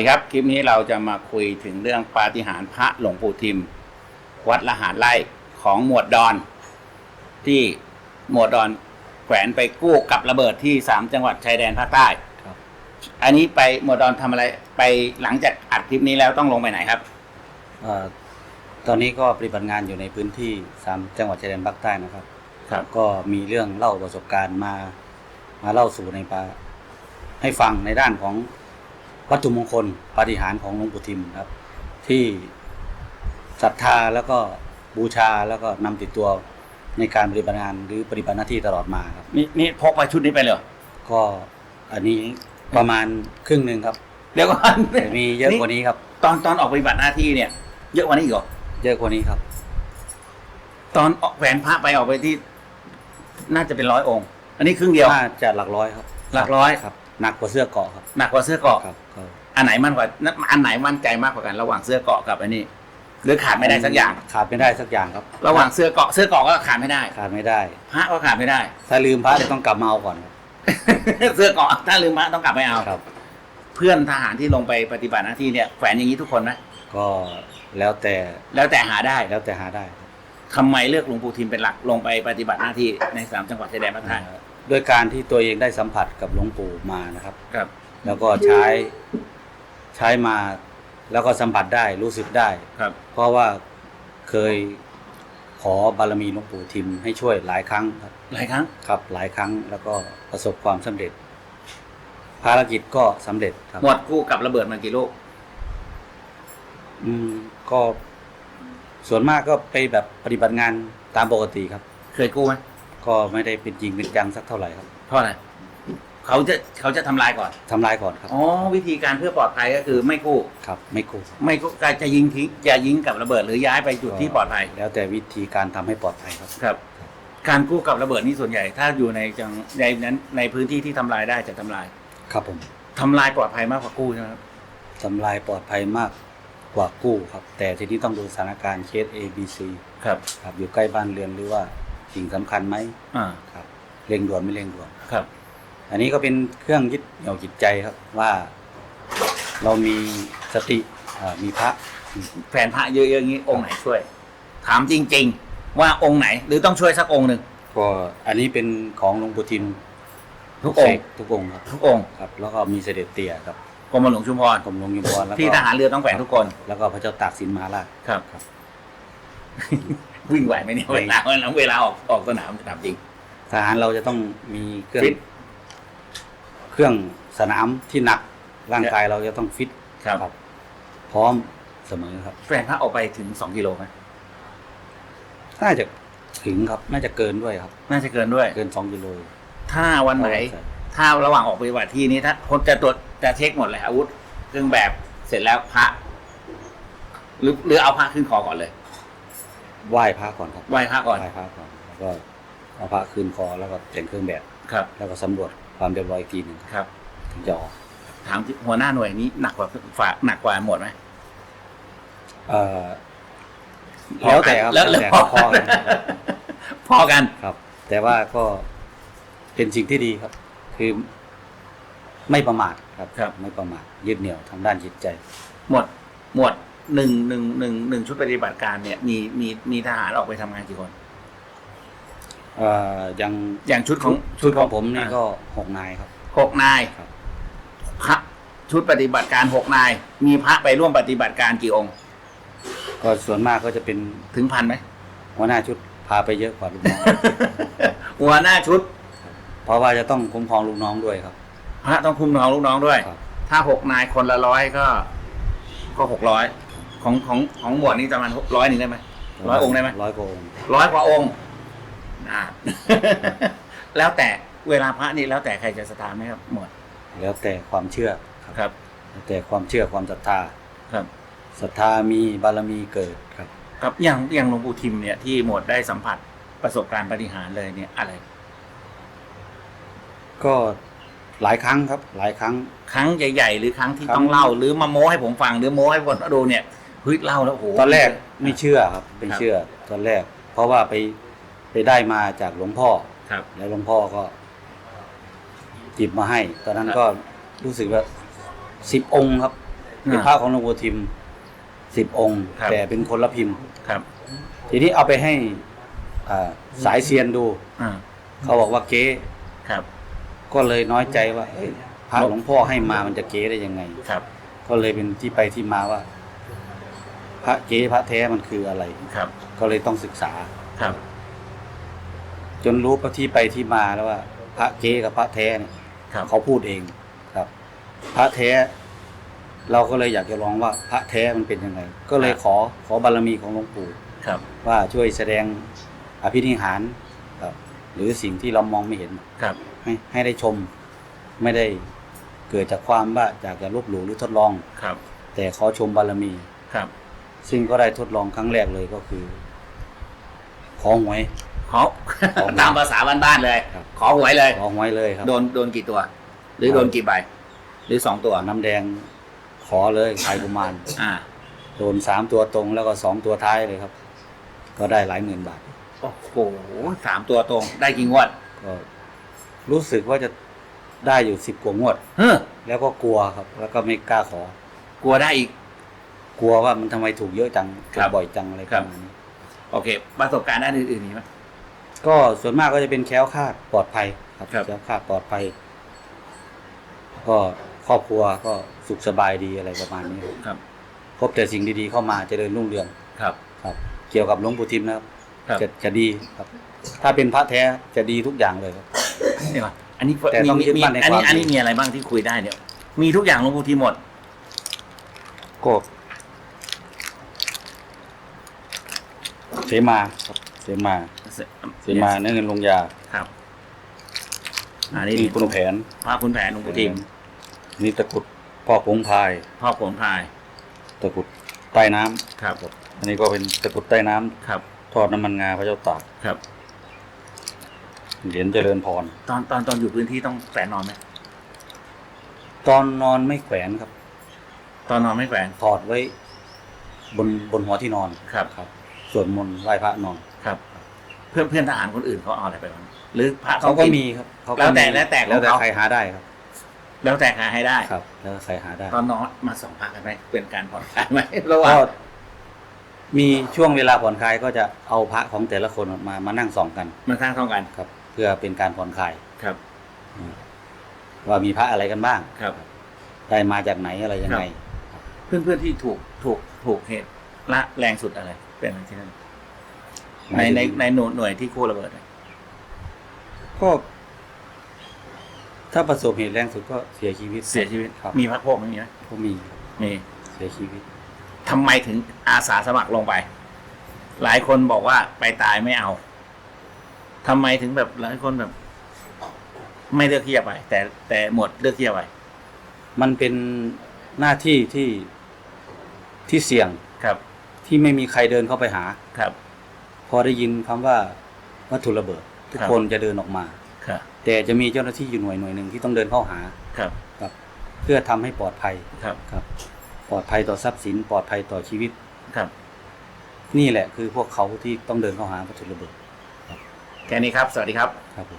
สวัสดีครับคลิปนี้เราจะมาคุยถึงเรื่องปาฏิหาริย์พระหลวงปู่ทิม วัดละหารไร่ของหมวดดอน ที่หมวดดอนแขวนไปกู้กับระเบิดที่สามจังหวัดชายแดนภาคใต้ครับ อันนี้ไปหมวดดอนทำอะไรไปหลังจากอัดคลิปนี้แล้วต้องลงไปไหนครับ เอ่อตอนนี้ก็ปฏิบัติงานอยู่ในพื้นที่สามจังหวัดชายแดนภาคใต้นะครับ ครับ ก็มีเรื่องเล่าประสบการณ์มา มาเล่าสู่ในปาให้ฟังในด้านของ วัตถุมงคลปาฏิหาริย์ของหลวงปู่ทิมครับ ที่ศรัทธาแล้วก็บูชาแล้วก็นำติดตัวในการปฏิบัติงานหรือปฏิบัติหน้าที่ตลอดมาครับ นี่นี่พกไปชุดนี้ไปเลยเหรอก็อันนี้ประมาณครึ่งหนึ่งครับเดี๋ยวก่อนแต่มีเยอะกว่านี้ครับ ตอนตอนออกปฏิบัติหน้าที่เนี่ย เยอะกว่านี้อีกเหรอเยอะกว่านี้ครับ ตอนออกแขวนพระไปออกไปที่ น่าจะเป็นร้อยองค์ อันนี้ครึ่งเดียวน่าจะหลักร้อยครับ หลักร้อยครับ หนักกว่าเสื้อเกราะครับหนักกว่าเสื้อเกราะครับก็อันไหนมั่นกว่าอันไหนมั่นใจมากกว่ากันระหว่างเสื้อเกราะกับอันนี้หรือขาดไม่ได้สักอย่างขาดไม่ได้สักอย่างครับ ระหว่างเสื้อเกราะเสื้อเกราะก็ขาดไม่ได้ ขาดไม่ได้ พระก็ขาดไม่ได้ ถ้าลืมพระจะต้องกลับมาเอาก่อนครับเสื้อเกราะถ้าลืมพระต้องกลับไปเอาครับ เพื่อนทหารที่ลงไปปฏิบัติหน้าที่เนี่ยแขวนอย่างนี้ทุกคนไหมก็แล้วแต่แล้วแต่หาได้แล้วแต่หาได้ครับทำไมเลือกหลวงปู่ทิมเป็นหลักลงไปปฏิบัติหน้าที่ในสามจังหวัดชายแดนภาคใต้เอ่อ ด้วยการที่ตัวเองได้สัมผัสกับหลวงปู่มานะครับ ครับ แล้วก็ใช้ใช้มา แล้วก็สัมผัสได้รู้สึกได้ ครับ เพราะว่าเคยขอบารมีหลวงปู่ทิมให้ช่วยหลายครั้งครับ หลายครั้ง ครับ หลายครั้งแล้วก็ประสบความสำเร็จ ภารกิจก็สำเร็จครับหมดกู้กับระเบิดมากี่ลูก อืมก็ส่วนมากก็ไปแบบปฏิบัติงานตามปกติครับ เคยกู้ไหม ก็ไม่ได้เป็นจริงเป็นจังสักเท่าไหร่ครับเพราะอะไรเขาจะเขาจะทำลายก่อนทำลายก่อนครับอ๋อวิธีการเพื่อปลอดภัยก็คือไม่กู้ครับ ไม่กู้ไม่กู้การจะยิงทิ้งจะยิงกับระเบิดหรือย้ายไปจุดที่ปลอดภัยแล้วแต่วิธีการทำให้ปลอดภัยครับ ครับ การกู้กับระเบิดนี่ส่วนใหญ่ ถ้าอยู่ในจังในนั้นในพื้นที่ที่ทำลายได้จะทำลายครับผมทำลายปลอดภัยมากกว่ากู้ใช่ไหมครับทำลายปลอดภัยมากกว่ากู้ครับ แต่ทีนี้ต้องดูสถานการณ์เคส A B C ครับ ครับอยู่ใกล้บ้านเรือนหรือว่า สิ่งสำคัญไหมอ่าครับเร่งด่วนไม่เร่งด่วนครับ อันนี้ก็เป็นเครื่องยึดเหนี่ยวจิตใจครับว่า เรามีสติอ่ามีพระแฟนพระเยอะๆอย่างนี้องค์ไหนช่วย ถามจริง ๆ ว่าองค์ไหน หรือต้องช่วยสักองค์หนึ่งก็อันนี้เป็นของหลวงปู่ทิมทุกองค์เสทุกองค์ครับทุกองค์ครับแล้วก็มีเสด็จเตี่ยครับกรมหลวงชุมพรกรมหลวงยุมพรแล้วก็ที่ทหารเรือต้องแขวนทุกคน แล้วก็พระเจ้าตากสินมหาราชครับครับ วิ่งไหวไหมเนี่ยเวลาเวลาออกออกสนามถามจริง ทหารเราจะต้องมีเครื่อง ฟิต เครื่องสนามที่หนักร่างกายเราจะต้องฟิตครับครับ พร้อมเสมอครับ แฟนพระออกไปถึงสองกิโลไหมน่าจะถึงครับ น่าจะเกินด้วยครับ น่าจะเกินด้วย เกินสองกิโลถ้าวันไหน ถ้าระหว่างออกปฏิบัติที่นี้ถ้าคนจะตรวจจะเช็คหมดเลยอาวุธเครื่องแบบเสร็จแล้วพระหรือหรือเอาพระขึ้นคอก่อนเลย ไหว้พระก่อนครับไหว้พระก่อนไหว้พระก่อนแล้วก็เอาพระคืนคอแล้วก็แต่งเครื่องแบบ ครับ แล้วก็สำรวจความเรียบร้อยอีกทีหนึ่งครับ ถึงจะออกถามที่หัวหน้าหน่วยนี้หนักกว่าฝาหนักกว่าหมดไหมเอ่อแล้วแต่ครับแล้วแล้วแล้วแต่พอพอกันพอกันครับ แต่ว่าก็เป็นสิ่งที่ดีครับ คือไม่ประมาทครับครับไม่ประมาทยึดเหนี่ยวทางด้านจิตใจ หมดหมด หนึ่งหนึ่งหนึ่งหนึ่งชุดปฏิบัติการเนี่ยมีมีมีทหารออกไปทำงานกี่คน เอ่อยังอย่างชุดของชุดของผมนี่ก็หกนายครับ หกนายครับ พระชุดปฏิบัติการหกนาย มีพระไปร่วมปฏิบัติการกี่องค์ ก็ส่วนมากก็จะเป็นถึงพันไหม หัวหน้าชุดพาไปเยอะกว่าลูกน้อง หัวหน้าชุด เพราะว่าจะต้องคุ้มครองลูกน้องด้วยครับ พระต้องคุ้มน้องลูกน้องด้วย ครับ ถ้าหกนายคนละร้อยก็ ก็หกร้อย ของของของหมวดนี้ประมาณร้อยหนึ่งได้ไหมร้อยองค์ได้ไหมร้อยกว่าองค์ร้อยกว่าองค์อ่าแล้วแต่เวลาพระนี่แล้วแต่ใครจะสถานไหมครับหมวดแล้วแต่ความเชื่อครับครับแล้วแต่ความเชื่อความศรัทธาครับศรัทธามีบารมีเกิดครับ ครับอย่างอย่างหลวงปู่ทิมเนี่ยที่หมวดได้สัมผัสประสบการณ์ปฏิหารย์เลยเนี่ยอะไร ก็หลายครั้งครับ หลายครั้ง ครั้งใหญ่ๆหรือครั้งที่ครั้งต้องเล่า หรือมาโม้ให้ผมฟังหรือโม้ให้คนดูเนี่ย เฮ้ยเล่าแล้วโอ้โห ตอนแรกไม่เชื่อครับไม่ครับเชื่อตอนแรก เพราะว่าไปไปได้มาจากหลวงพ่อครับแล้วหลวงพ่อก็จิบมาให้ ตอนนั้นครับก็รู้สึกว่าสิบองค์ครับเป็นอ่าพระของหลวงปู่ทิมสิบองค์ ครับ แต่เป็นคนละพิมพ์ ครับทีนี้เอาไปให้อ่าสายเซียนดู อ่าเขาบอกว่าเก๊ครับ ก็เลยน้อยใจว่าเอ้ยพระหลวงพ่อให้มามันจะเก๊ได้ยังไง ครับ ก็เลยเป็นที่ไปที่มาว่า พระเก๊พระแท้มันคืออะไร ครับ ก็เลยต้องศึกษา ครับ จนรู้ที่ไปที่มาแล้วว่า พระเก๊กับพระแท้เนี่ยครับ เขาพูดเองครับ พระแท้ เราก็เลยอยากจะลองว่าพระแท้มันเป็นยังไง ก็เลยขอขอบารมีของหลวงปู่ครับ ว่าช่วยแสดงอภินิหารครับหรือสิ่งที่เรามองไม่เห็น ครับ ให้ให้ได้ชมไม่ได้เกิดจากความว่าอยากจะลบหลู่หรือทดลอง ครับ แต่ขอชมบารมี ครับ ซึ่งก็ได้ทดลองครั้งแรกเลยก็คือ ขอหวย ขอตามภาษาบ้านๆเลย ครับ ขอหวยเลย ขอหวยเลยครับ โดนโดนกี่ตัว หรือโดนกี่ใบ หรือสองตัว น้ำแดงขอเลยขายกุมาร อ่า โดนสามตัวตรงแล้วก็สองตัวท้ายเลยครับ ก็ได้หลายหมื่นบาท โอ้โหสามตัวตรง ได้กี่งวดก็รู้สึกว่าจะได้อยู่สิบกว่างวด เฮ้อแล้วก็กลัวครับ แล้วก็ไม่กล้าขอ กลัวได้อีก กลัวว่ามันทำไมถูกเยอะจังคถูรักบบ่อยจังอะไรคปรับระมาณนี้โอเค ประสบการณ์ด้านอื่นๆมีไหม ก็ส่วนมากก็จะเป็นแคล้วคลาดปลอดภัยครับครับ แคล้วคลาดปลอดภัย ก็ครอบครัวก็สุขสบายดีอะไรประมาณนี้ครับครับ พบแต่สิ่งดีๆเข้ามาเจริญรุ่งเรืองครับ ครับ เกี่ยวกับหลวงปู่ทิมนะครับครับ จะจะดีครับ ถ้าเป็นพระแท้จะดีทุกอย่างเลยครับ เดี๋ยวก่อนอันนี้แต่ต้องมียึดมีมั่นในอันนี้ความ อันนี้ดีมีอะไรบ้างที่คุยได้เนี่ย มีทุกอย่างหลวงปู่ทีหมด ก็ เสมาครับ เสมาเสมาเนื้อเงินลงยาครับอันนี้นี่คุณแผนพระคุณแผนหลวงปู่ทีมนี่ตะกรุดพ่อผงพายพ่อโขนพาย ตะกรุดใต้น้ำครับอันนี้ก็เป็นตะกรุดใต้น้ำครับ ทอดน้ำมันงาพระเจ้าตากครับเหรียญเจริญพร ตอนตอนตอนอยู่พื้นที่ต้องแฝงนอนไหมตอนนอนไม่แขวนครับ ตอนนอนไม่แฝงถอดไว้ บนบนหัวที่นอนครับครับ สวดมนต์ไหว้พระนอนครับ เพื่อนเพื่อนทหารคนอื่นเขาเอาอะไรไปบ้างหรือพระเขาก็ถิ่นมีครับเขาแล้วแต่มีแล้วแต่ของแล้วแต่เขา ใครหาได้ครับ แล้วแต่หาให้ได้ครับ แล้วแต่ใครหาได้ตอนนอนมาส่องพระกันไหมเป็นการผ่อนคลายไหมระหว่าก็งมีช่วงเวลาผ่อนคลายก็จะเอาพระของแต่ละคนมามานั่งส่องกันมันสร้างต้องกันครับ เพื่อเป็นการผ่อนคลายครับอืมว่ามีพระอะไรกันบ้าง ครับ ได้มาจากไหนอะไรยังไง เพื่อนเพื่อนที่ถูกถูกถูกเหตุละแรงสุดอะไร เป็นอะไรที่นั่นในในในหน่วยหน่วยที่คู่ระเบิดอะก็ ถ้าประสบเหตุแรงสุดก็เสียชีวิตเสียชีวิตครับมีพักพวกไหมมีไหมก็มีมีเสียชีวิตทำไมถึงอาสาสมัครลงไป หลายคนบอกว่าไปตายไม่เอาทำไมถึงแบบหลายคนแบบ ไม่เลือกที่จะไป แต่แต่หมวดเลือกที่จะไปมันเป็นหน้าที่ที่ที่เสี่ยงครับ ที่ไม่มีใครเดินเข้าไปหา ครับ พอได้ยินคำว่าวัตถุระเบิด ทุกครับ คนจะเดินออกมา ครับ แต่จะมีเจ้าหน้าที่อยู่หน่วยหน่วยหนึ่งที่ต้องเดินเข้าหาครับ ครับเพื่อทำให้ปลอดภัยครับ ครับ ปลอดภัยต่อทรัพย์สิน ปลอดภัยต่อชีวิต ครับ นี่แหละคือพวกเขาที่ต้องเดินเข้าหาวัตถุระเบิดแค่นี้ครับ สวัสดีครับ ครับผม